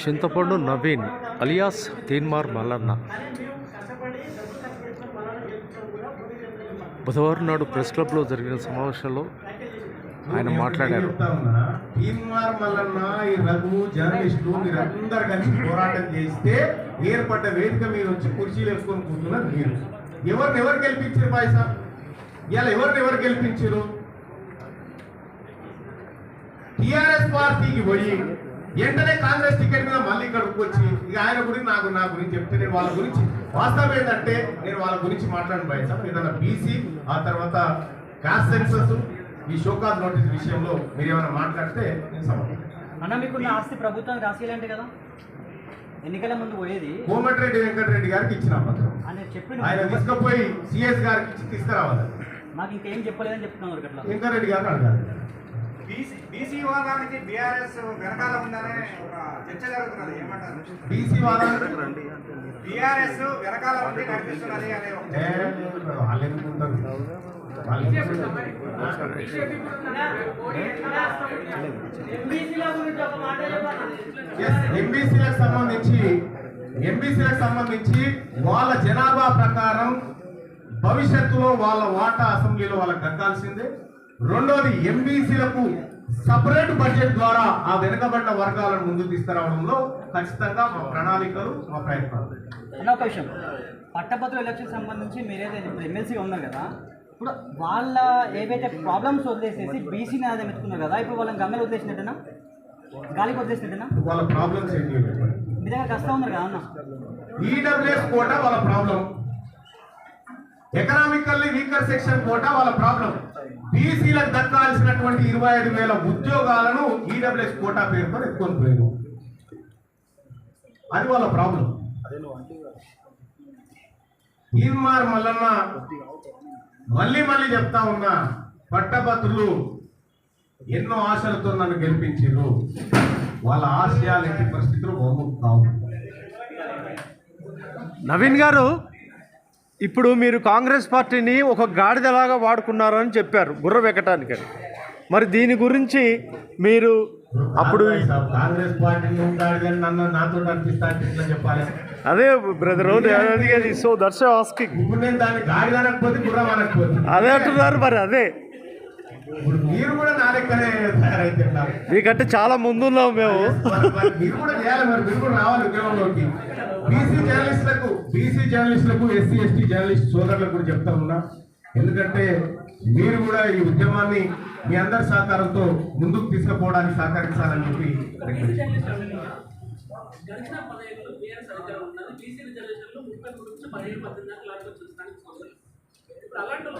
చింతపండు నవీన్ అలియాస్ తీన్మార్ మల్లన్న. బుధవారం నాడు ప్రెస్ క్లబ్లో జరిగిన సమావేశంలో ఆయన మాట్లాడారు. తీన్మార్ మల్లన్న ఈ రఘు జర్నలిస్టులు మీరందరు కలిసి పోరాటం చేస్తే ఏర్పడ్డ వేదిక మీరు వచ్చి కుర్చీలు వేసుకొని కూర్చున్నారు మీరు. ఎవరిని ఎవరు గెలిపించారు పాయసా? ఇవాళ ఎవరిని ఎవరు గెలిపించారు? టిఆర్ఎస్ పార్టీకి పోయి వెంటనే కాంగ్రెస్ టికెట్ మీద మళ్ళీ ఇక్కడికి వచ్చి ఇక ఆయన గురించి నాకు నా గురించి చెప్తే నేను వాళ్ళ గురించి వాస్తవం ఏంటంటే నేను వాళ్ళ గురించి మాట్లాడిన పాయసా ఏదైనా బీసీ ఆ తర్వాత కాస్ట్ సెన్సస్ ఈ షోకాజ్ నోటీస్ విషయంలో మీరు ఏమైనా మాట్లాడితే నేను సమర్థం అన్న మీకున్న ఆస్తి ప్రభుత్వానికి రాసేయాలంటే కదా? ఎన్నికల ముందు పోయేది. కోమటిరెడ్డి వెంకటరెడ్డి గారికి ఇచ్చిన పత్రం. ఆయన తీసుకుపోయి సిఎస్ గారికి ఇచ్చి తీసుకురావాలి. మాకు ఇంకేం చెప్పలేదని చెప్తున్నారు అట్లా వెంకటరెడ్డి గారిని అడగాలి. బీసీ బీఆర్ఎస్ వెనకాల ఉందనే ఒక చర్చ జరుగుతున్నది. ఏమంటారు? బీసీ వాదానికి బీఆర్ఎస్ వెనకాల ఉండి నడిపిస్తున్నది అనే ఒక ఎంబీసీలకు సంబంధించి ఎంబీసీలకు సంబంధించి వాళ్ళ జనాభా ప్రకారం భవిష్యత్తులో వాళ్ళ వాటా అసెంబ్లీలో వాళ్ళకి దక్కాల్సిందే. రెండోది ఎంబీసీలకు సపరేట్ బడ్జెట్ ద్వారా ఆ వెనుకబడిన వర్గాలను ముందుకు తీసుకురావడంలో ఖచ్చితంగా మా ప్రణాళికలు మా ప్రయత్నాలు. ఒక విషయం. పట్టభద్రుల ఎలక్షన్ సంబంధించి మీరైతే ఇప్పుడు ఎమ్మెల్సీగా ఉన్నారు కదా ఇప్పుడు వాళ్ళ ఏవైతే ప్రాబ్లమ్స్ వదిలేసేసి బీసీని అదే మెచ్చుకున్నారు కదా ఇప్పుడు వాళ్ళని గమ్మెలు వదిలేసినట్టేనా? గాలికి వదిలేసినట్టేనా? వాళ్ళ ప్రాబ్లమ్స్ ఏంటి? మీ దగ్గర కష్టం ఉన్నారు కదా అన్న. ఈడబ్ల్యూఎస్ కోటా వాళ్ళ problem. Economically weaker section quota వాళ్ళ ప్రాబ్లం బీసీలకు దక్కాల్సినటువంటి ఇరవై ఐదు వేల ఉద్యోగాలను ఈడబ్ల్యూఎస్ కోటా పేరుతో ఎత్తుకొని పోయారు. అది వాళ్ళ ప్రాబ్లం తీర్మార్ మల్లన్న మళ్ళీ మళ్ళీ చెప్తా ఉన్నా పట్టభద్రులు ఎన్నో ఆశలతో నన్ను గెలిపించారు వాళ్ళ ఆశయాలు ఎట్టి పరిస్థితులు బహుముఖ కావు. నవీన్ గారు ఇప్పుడు మీరు కాంగ్రెస్ పార్టీని ఒక గాడిదలాగా వాడుకున్నారని చెప్పారు బుర్ర వెక్కటానికి మరి దీని గురించి మీరు అప్పుడు కాంగ్రెస్ చెప్పాలి? అదే బ్రదర్ అది సో ఆస్కింగ్ గుర్రం అనకపోతే. అదే అంటున్నారు మరి అదే. ఇప్పుడు మీరు కూడా నా లెక్కనే తయారైతే ఉన్నారు. మీకంటే చాలా ముందున్నాం మేము. మరి- మరి మీరు కూడా చేయాలి మరి మీరు కూడా రావాలి ఉద్యోగంలోకి బీసీ జర్నలిస్టులకు బీసీ జర్నలిస్టులకు ఎస్సీ ఎస్టీ జర్నలిస్ట్ సోదరులకు కూడా చెప్తా ఉన్నా. ఎందుకంటే మీరు కూడా ఈ ఉద్యమాన్ని మీ అందరి సహకారంతో ముందుకు తీసుకుపోవడానికి సహకరించాలని చెప్పి అలాంటి